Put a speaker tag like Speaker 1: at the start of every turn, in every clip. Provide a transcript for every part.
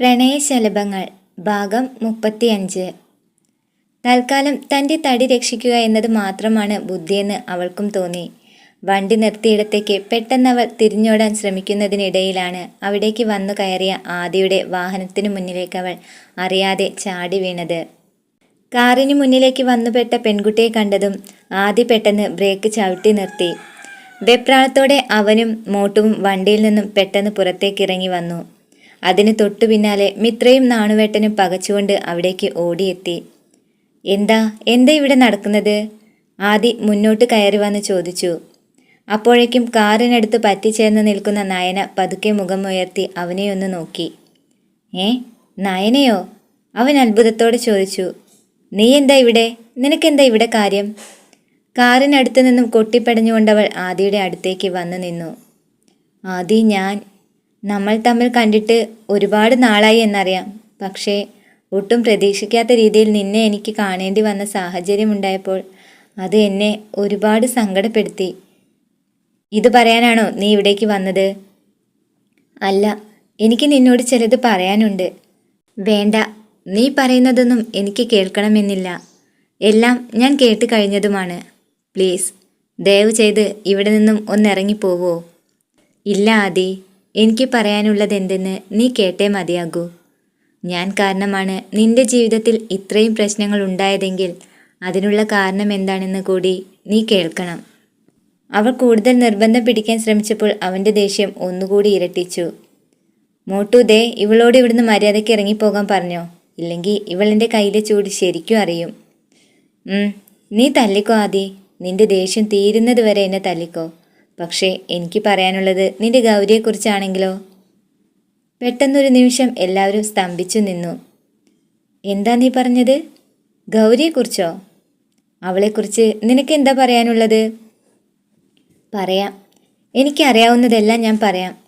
Speaker 1: പ്രണയശലഭങ്ങൾ ഭാഗം മുപ്പത്തിയഞ്ച്. തൽക്കാലം തന്റെ തടി രക്ഷിക്കുക എന്നത് മാത്രമാണ് ബുദ്ധിയെന്ന് അവൾക്കും തോന്നി. വണ്ടി നിർത്തിയിടത്തേക്ക് പെട്ടെന്നവൾ തിരിഞ്ഞോടാൻ ശ്രമിക്കുന്നതിനിടയിലാണ് അവിടേക്ക് വന്നു കയറിയ ആദിയുടെ വാഹനത്തിനു മുന്നിലേക്ക് അവൾ അറിയാതെ ചാടി വീണത്. കാറിന് മുന്നിലേക്ക് വന്നുപെട്ട പെൺകുട്ടിയെ കണ്ടതും ആദി പെട്ടെന്ന് ബ്രേക്ക് ചവിട്ടി നിർത്തി. വെപ്രാളത്തോടെ അവനും മോട്ടും വണ്ടിയിൽ നിന്നും പെട്ടെന്ന് പുറത്തേക്കിറങ്ങി വന്നു. അതിന് തൊട്ടു പിന്നാലെ മിത്രയും നാണുവേട്ടനും പകച്ചുകൊണ്ട് അവിടേക്ക് ഓടിയെത്തി. എന്താ? എന്താ ഇവിടെ നടക്കുന്നത്? ആദി മുന്നോട്ട് കയറി വന്ന് ചോദിച്ചു. അപ്പോഴേക്കും കാറിനടുത്ത് പറ്റിച്ചേർന്ന് നിൽക്കുന്ന നയന പതുക്കെ മുഖമുയർത്തി അവനെ ഒന്ന് നോക്കി. ഏ? നയനയോ? അവൻ അത്ഭുതത്തോടെ ചോദിച്ചു. നീ എന്താ ഇവിടെ? നിനക്കെന്താ ഇവിടെ കാര്യം? കാറിനടുത്ത് നിന്നും കൊട്ടിപ്പടഞ്ഞുകൊണ്ടവൾ ആദിയുടെ അടുത്തേക്ക് വന്നു നിന്നു. ആദി ഞാൻ നമ്മൾ തമ്മിൽ കണ്ടിട്ട് ഒരുപാട് നാളായി എന്നറിയാം. പക്ഷേ ഒട്ടും പ്രതീക്ഷിക്കാത്ത രീതിയിൽ നിന്നെ എനിക്ക് കാണേണ്ടി വന്ന സാഹചര്യമുണ്ടായപ്പോൾ അത് എന്നെ ഒരുപാട് സങ്കടപ്പെടുത്തി. ഇത് പറയാനാണോ നീ ഇവിടേക്ക് വന്നത്? അല്ല എനിക്ക് നിന്നോട് ചിലത് പറയാനുണ്ട്. വേണ്ട നീ പറയുന്നതൊന്നും എനിക്ക് കേൾക്കണമെന്നില്ല. എല്ലാം ഞാൻ കേട്ട് കഴിഞ്ഞതുമാണ്. പ്ലീസ് ദയവ് ചെയ്ത് ഇവിടെ നിന്നും ഒന്നിറങ്ങിപ്പോവോ? ഇല്ല ആദി. എനിക്ക് പറയാനുള്ളത് എന്തെന്ന് നീ കേട്ടേ മതിയാകൂ. ഞാൻ കാരണമാണ് നിന്റെ ജീവിതത്തിൽ ഇത്രയും പ്രശ്നങ്ങൾ ഉണ്ടായതെങ്കിൽ അതിനുള്ള കാരണം എന്താണെന്ന് കൂടി നീ കേൾക്കണം. അവൾ കൂടുതൽ നിർബന്ധം പിടിക്കാൻ ശ്രമിച്ചപ്പോൾ അവന്റെ ദേഷ്യം ഒന്നുകൂടി ഇരട്ടിച്ചു. മോട്ടു ദേ ഇവളോട് ഇവിടുന്ന് മര്യാദയ്ക്ക് ഇറങ്ങിപ്പോകാൻ പറഞ്ഞോ? ഇല്ലെങ്കിൽ ഇവളെന്റെ കയ്യിലെ ചൂട് ശരിക്കും അറിയും. നീ തല്ലിക്കോ ആദി. നിന്റെ ദേഷ്യം തീരുന്നത് വരെ എന്നെ തല്ലിക്കോ. പക്ഷേ എനിക്ക് പറയാനുള്ളത് നിന്റെ ഗൗരിയെക്കുറിച്ചാണെങ്കിലോ? പെട്ടെന്നൊരു നിമിഷം എല്ലാവരും സ്തംഭിച്ചു നിന്നു. എന്താ നീ പറഞ്ഞത്? ഗൗരിയെക്കുറിച്ചോ? അവളെക്കുറിച്ച് നിനക്ക് എന്താ പറയാനുള്ളത്? പറയാം. എനിക്കറിയാവുന്നതെല്ലാം ഞാൻ പറയാം.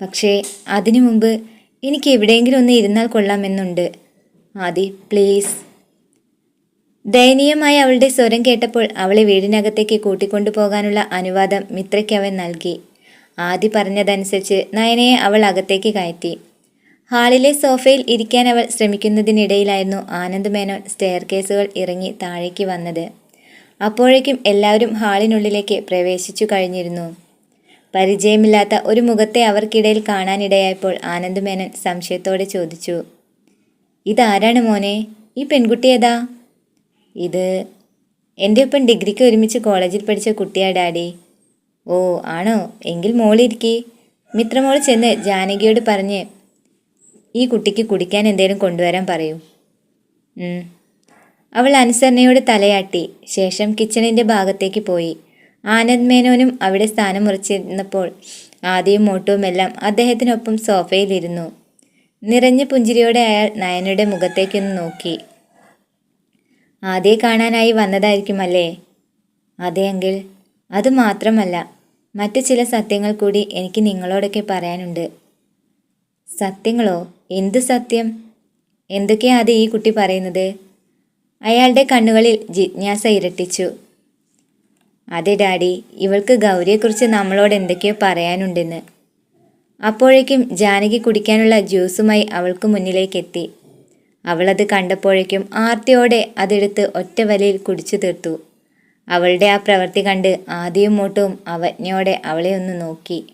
Speaker 1: പക്ഷേ അതിനു മുമ്പ് എനിക്ക് എവിടെയെങ്കിലും ഒന്ന് ഇരുന്നാൽ കൊള്ളാമെന്നുണ്ട്. ആദി പ്ലീസ്. ദയനീയമായി അവളുടെ സ്വരം കേട്ടപ്പോൾ അവളെ വീടിനകത്തേക്ക് കൂട്ടിക്കൊണ്ടു പോകാനുള്ള അനുവാദം മിത്രയ്ക്ക് അവൻ നൽകി. ആദി പറഞ്ഞതനുസരിച്ച് നയനയെ അവൾ അകത്തേക്ക് കയറ്റി. ഹാളിലെ സോഫയിൽ ഇരിക്കാൻ അവൾ ശ്രമിക്കുന്നതിനിടയിലായിരുന്നു ആനന്ദ് മേനോൻ സ്റ്റെയർ കേസുകൾ ഇറങ്ങി താഴേക്ക് വന്നത്. അപ്പോഴേക്കും എല്ലാവരും ഹാളിനുള്ളിലേക്ക് പ്രവേശിച്ചു കഴിഞ്ഞിരുന്നു. പരിചയമില്ലാത്ത ഒരു മുഖത്തെ അവർക്കിടയിൽ കാണാനിടയായപ്പോൾ ആനന്ദ് മേനോൻ സംശയത്തോടെ ചോദിച്ചു ഇതാരാണ് മോനെ? ഈ പെൺകുട്ടി ഏതാ? ഇത് എന്റെ ഒപ്പം ഡിഗ്രിക്ക് ഒരുമിച്ച് കോളേജിൽ പഠിച്ച കുട്ടിയാ ഡാഡി. ഓ ആണോ? എങ്കിൽ മോളിരിക്കി. മിത്രമോൾ ചെന്ന് ജാനകിയോട് പറഞ്ഞ് ഈ കുട്ടിക്ക് കുടിക്കാൻ എന്തേലും കൊണ്ടുവരാൻ പറയൂ. അവൾ അനുസരണയോട് തലയാട്ടി. ശേഷം കിച്ചണിന്റെ ഭാഗത്തേക്ക് പോയി. ആനന്ദ് മേനോനും അവിടെ സ്ഥാനം മുറിച്ചിരുന്നപ്പോൾ ആദ്യവും മോട്ടുവുമെല്ലാം അദ്ദേഹത്തിനൊപ്പം സോഫയിലിരുന്നു നിറഞ്ഞ പുഞ്ചിരിയോടെ അയാൾ നയനയുടെ മുഖത്തേക്കൊന്ന് നോക്കി. ആദ്യെ കാണാനായി വന്നതായിരിക്കുമല്ലേ? അതെ അതെയെങ്കിൽ അത് മാത്രമല്ല മറ്റു ചില സത്യങ്ങൾ കൂടി എനിക്ക് നിങ്ങളോടൊക്കെ പറയാനുണ്ട്. സത്യങ്ങളോ? എന്ത് സത്യം? എന്തൊക്കെയാ അത് ഈ കുട്ടി പറയുന്നത്? അയാളുടെ കണ്ണുകളിൽ ജിജ്ഞാസ ഇരട്ടിച്ചു. അതെ ഡാഡി ഇവൾക്ക് ഗൗരിയെക്കുറിച്ച് നമ്മളോട് എന്തൊക്കെയോ പറയാനുണ്ടെന്ന്. അപ്പോഴേക്കും ജാനകി കുടിക്കാനുള്ള ജ്യൂസുമായി അവൾക്ക് മുന്നിലേക്കെത്തി അവളത് കണ്ടപ്പോഴേക്കും ആർത്തിയോടെ അതെടുത്ത് ഒറ്റ വലിയിൽ കുടിച്ചു തീർത്തു. അവളുടെ ആ പ്രവൃത്തി കണ്ട് ആദ്യവും മൂട്ടവും അവജ്ഞയോടെ അവളെ ഒന്ന് നോക്കി.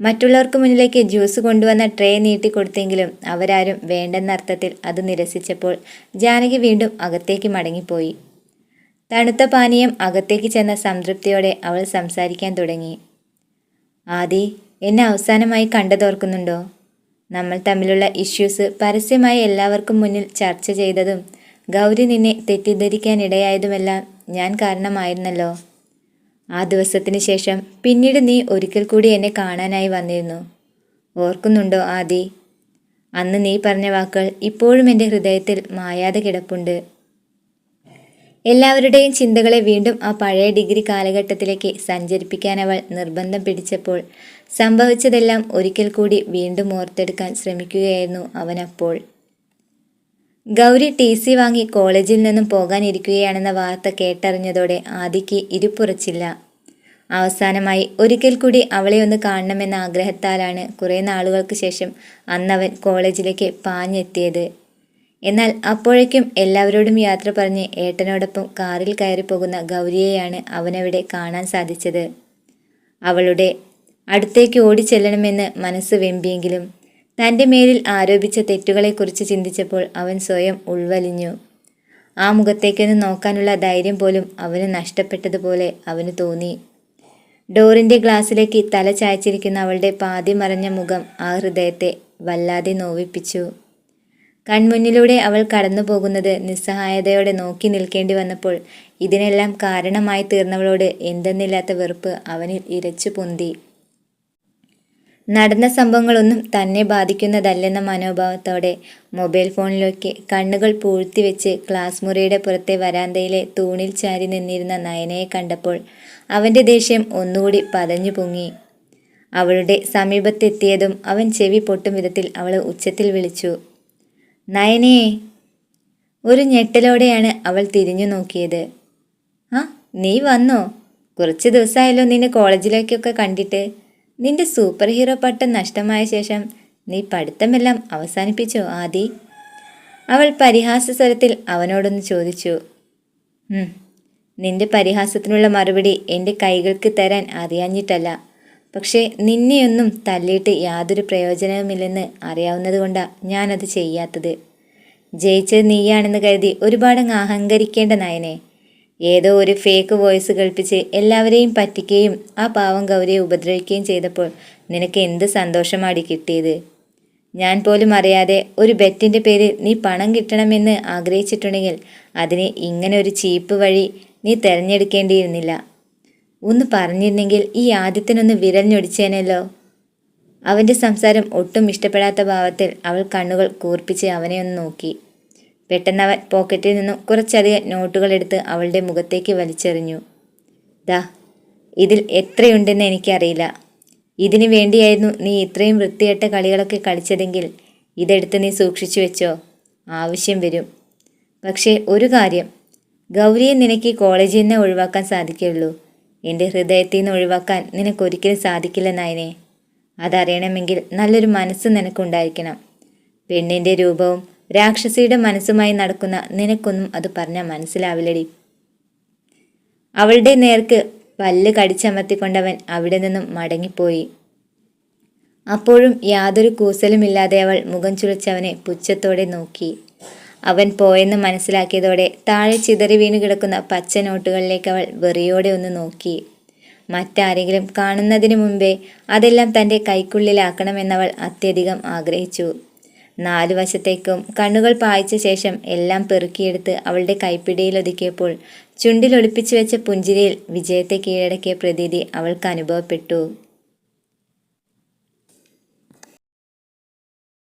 Speaker 1: മറ്റുള്ളവർക്ക് മുന്നിലേക്ക് ജ്യൂസ് കൊണ്ടുവന്ന ട്രേ നീട്ടിക്കൊടുത്തെങ്കിലും അവരാരും വേണ്ടെന്ന അർത്ഥത്തിൽ അത് നിരസിച്ചപ്പോൾ ജാനകി വീണ്ടും അകത്തേക്ക് മടങ്ങിപ്പോയി. തണുത്ത പാനീയം അകത്തേക്ക് ചെന്ന സംതൃപ്തിയോടെ അവൾ സംസാരിക്കാൻ തുടങ്ങി. ആദി എന്നെ അവസാനമായി കണ്ടതോർക്കുന്നുണ്ടോ? നമ്മൾ തമ്മിലുള്ള ഇഷ്യൂസ് പരസ്യമായി എല്ലാവർക്കും മുന്നിൽ ചർച്ച ചെയ്തതും ഗൗരി നിന്നെ തെറ്റിദ്ധരിക്കാനിടയായതുമെല്ലാം ഞാൻ കാരണമായിരുന്നല്ലോ. ആ ദിവസത്തിന് ശേഷം പിന്നീട് നീ ഒരിക്കൽ കൂടി എന്നെ കാണാനായി വന്നിരുന്നു. ഓർക്കുന്നുണ്ടോ ആദി? അന്ന് നീ പറഞ്ഞ വാക്കുകൾ ഇപ്പോഴും എന്റെ ഹൃദയത്തിൽ മായാതെ കിടപ്പുണ്ട്. എല്ലാവരുടെയും ചിന്തകളെ വീണ്ടും ആ പഴയ ഡിഗ്രി കാലഘട്ടത്തിലേക്ക് സഞ്ചരിപ്പിക്കാൻ അവൾ നിർബന്ധം പിടിച്ചപ്പോൾ സംഭവിച്ചതെല്ലാം ഒരിക്കൽ കൂടി വീണ്ടും ഓർത്തെടുക്കാൻ ശ്രമിക്കുകയായിരുന്നു അവനപ്പോൾ. ഗൗരി ടി സി വാങ്ങി കോളേജിൽ നിന്നും പോകാനിരിക്കുകയാണെന്ന വാർത്ത കേട്ടറിഞ്ഞതോടെ ആദിക്ക് ഇരുപ്പുറച്ചില്ല അവസാനമായി ഒരിക്കൽ കൂടി അവളെ ഒന്ന് കാണണമെന്ന ആഗ്രഹത്താലാണ് കുറേ നാളുകൾക്ക് ശേഷം അന്നവൻ കോളേജിലേക്ക് പാഞ്ഞെത്തിയത്. എന്നാൽ അപ്പോഴേക്കും എല്ലാവരോടും യാത്ര പറഞ്ഞ് ഏട്ടനോടൊപ്പം കാറിൽ കയറി പോകുന്ന ഗൗരിയെയാണ് അവനവിടെ കാണാൻ സാധിച്ചത്. അവളുടെ അടുത്തേക്ക് ഓടി ഓടിച്ചെല്ലണമെന്ന് മനസ്സ് വെമ്പിയെങ്കിലും തന്റെ മേലിൽ ആരോപിച്ച തെറ്റുകളെക്കുറിച്ച് ചിന്തിച്ചപ്പോൾ അവൻ സ്വയം ഉൾവലിഞ്ഞു. ആ മുഖത്തേക്കൊന്ന് നോക്കാനുള്ള ധൈര്യം പോലും അവന് നഷ്ടപ്പെട്ടതുപോലെ അവന് തോന്നി. ഡോറിന്റെ ഗ്ലാസ്സിലേക്ക് തല ചായച്ചിരിക്കുന്ന അവളുടെ പാതി മറഞ്ഞ മുഖം ആ ഹൃദയത്തെ വല്ലാതെ നോവിപ്പിച്ചു. കൺമുന്നിലൂടെ അവൾ കടന്നു പോകുന്നത് നിസ്സഹായതയോടെ നോക്കി നിൽക്കേണ്ടി വന്നപ്പോൾ ഇതിനെല്ലാം കാരണമായി തീർന്നവളോട് എന്തെന്നില്ലാത്ത വെറുപ്പ് അവനിൽ ഇരച്ചു പൊന്തി. നടന്ന സംഭവങ്ങളൊന്നും തന്നെ ബാധിക്കുന്നതല്ലെന്ന മനോഭാവത്തോടെ മൊബൈൽ ഫോണിലേക്ക് കണ്ണുകൾ പൂഴ്ത്തിവെച്ച് ക്ലാസ് മുറിയുടെ പുറത്തെ വരാന്തയിലെ തൂണിൽ ചാരി നിന്നിരുന്ന നയനയെ കണ്ടപ്പോൾ അവന്റെ ദേഷ്യം ഒന്നുകൂടി പതഞ്ഞു പൊങ്ങി. അവളുടെ സമീപത്തെത്തിയതും അവൻ ചെവി പൊട്ടും വിധത്തിൽ അവളെ ഉച്ചത്തിൽ വിളിച്ചു. നയനേ ഒരു ഞെട്ടലോടെയാണ് അവൾ തിരിഞ്ഞു നോക്കിയത്. ആ നീ വന്നോ? കുറച്ച് ദിവസമായല്ലോ നിന്നെ കോളേജിലേക്കൊക്കെ കണ്ടിട്ട്. നിന്റെ സൂപ്പർ ഹീറോ പട്ടം നഷ്ടമായ ശേഷം നീ പഠിത്തമെല്ലാം അവസാനിപ്പിച്ചോ ആദി? അവൾ പരിഹാസ സ്വരത്തിൽ അവനോടൊന്ന് ചോദിച്ചു. "ഉം, നിന്റെ പരിഹാസത്തിനുള്ള മറുപടി എന്റെ കൈകൾക്ക് തരാൻ അറിയാഞ്ഞിട്ടല്ല പക്ഷേ നിന്നെയൊന്നും തല്ലിയിട്ട് യാതൊരു പ്രയോജനവുമില്ലെന്ന് അറിയാവുന്നതുകൊണ്ടാണ് ഞാനത് ചെയ്യാത്തത്. ജയിച്ചത് നീയാണെന്ന് കരുതി ഒരുപാടങ്ങ് അഹങ്കരിക്കേണ്ട നയനെ. ഏതോ ഒരു ഫേക്ക് വോയിസ് കേൾപ്പിച്ച് എല്ലാവരെയും പറ്റിക്കുകയും ആ പാവം ഗൗരിയെ ഉപദ്രവിക്കുകയും ചെയ്തപ്പോൾ നിനക്ക് എന്ത് സന്തോഷമാടി കിട്ടിയത്? ഞാൻ പോലും അറിയാതെ ഒരു ബെറ്റിന്റെ പേരിൽ നീ പണം കിട്ടണമെന്ന് ആഗ്രഹിച്ചിട്ടുണ്ടെങ്കിൽ അതിന് ഇങ്ങനെ ഒരു ചീപ്പ് വഴി നീ തിരഞ്ഞെടുക്കേണ്ടിയിരുന്നില്ല. ഒന്ന് പറഞ്ഞിരുന്നെങ്കിൽ ഈ ആദ്യത്തിനൊന്ന് വിരൽ ഞൊടിച്ചേനല്ലോ അവന്റെ സംസാരം ഒട്ടും ഇഷ്ടപ്പെടാത്ത ഭാവത്തിൽ അവൾ കണ്ണുകൾ കൂർപ്പിച്ച് അവനെ ഒന്ന് നോക്കി. പെട്ടെന്ന് അവൻ പോക്കറ്റിൽ നിന്നും കുറച്ചധികം നോട്ടുകൾ എടുത്ത് അവളുടെ മുഖത്തേക്ക് വലിച്ചെറിഞ്ഞു. ദാ ഇതിൽ എത്രയുണ്ടെന്ന് എനിക്കറിയില്ല. ഇതിനു വേണ്ടിയായിരുന്നു നീ ഇത്രയും വൃത്തികെട്ട കളികളൊക്കെ കളിച്ചതെങ്കിൽ ഇതെടുത്ത് നീ സൂക്ഷിച്ചു വെച്ചോ. ആവശ്യം വരും. പക്ഷേ ഒരു കാര്യം. ഗൗരിയെ നിനക്ക് കോളേജിൽ നിന്ന് ഒഴിവാക്കാൻ സാധിക്കുള്ളൂ എന്റെ ഹൃദയത്തിൽ നിന്ന് ഒഴിവാക്കാൻ നിനക്കൊരിക്കലും സാധിക്കില്ല നായനെ. അതറിയണമെങ്കിൽ നല്ലൊരു മനസ്സ് നിനക്കുണ്ടായിരിക്കണം. പെണ്ണിന്റെ രൂപവും രാക്ഷസിയുടെ മനസ്സുമായി നടക്കുന്ന നിനക്കൊന്നും അത് പറഞ്ഞാൽ മനസ്സിലാവില്ലടി. അവളുടെ നേർക്ക് പല്ല് കടിച്ചമർത്തിക്കൊണ്ടവൻ അവിടെ നിന്നും മടങ്ങിപ്പോയി. അപ്പോഴും യാതൊരു കൂസലുമില്ലാതെ അവൾ മുഖം ചുളിച്ചവനെ പുച്ഛത്തോടെ നോക്കി. അവൻ പോയെന്ന് മനസ്സിലാക്കിയതോടെ താഴെ ചിതറി വീണ് കിടക്കുന്ന പച്ച നോട്ടുകളിലേക്ക് അവൾ വെറിയോടെ ഒന്ന് നോക്കി. മറ്റാരെങ്കിലും കാണുന്നതിന് മുമ്പേ അതെല്ലാം തന്റെ കൈക്കുള്ളിലാക്കണമെന്നവൾ അത്യധികം ആഗ്രഹിച്ചു. നാലു വശത്തേക്കും കണ്ണുകൾ പായിച്ച ശേഷം എല്ലാം പെറുക്കിയെടുത്ത് അവളുടെ കൈപ്പിടിയിൽ ഒതുക്കിയപ്പോൾ ചുണ്ടിൽ ഒളിപ്പിച്ചു വെച്ച പുഞ്ചിരിയിൽ വിജയത്തെ കീഴടക്കിയ പ്രതീതി അവൾക്ക് അനുഭവപ്പെട്ടു.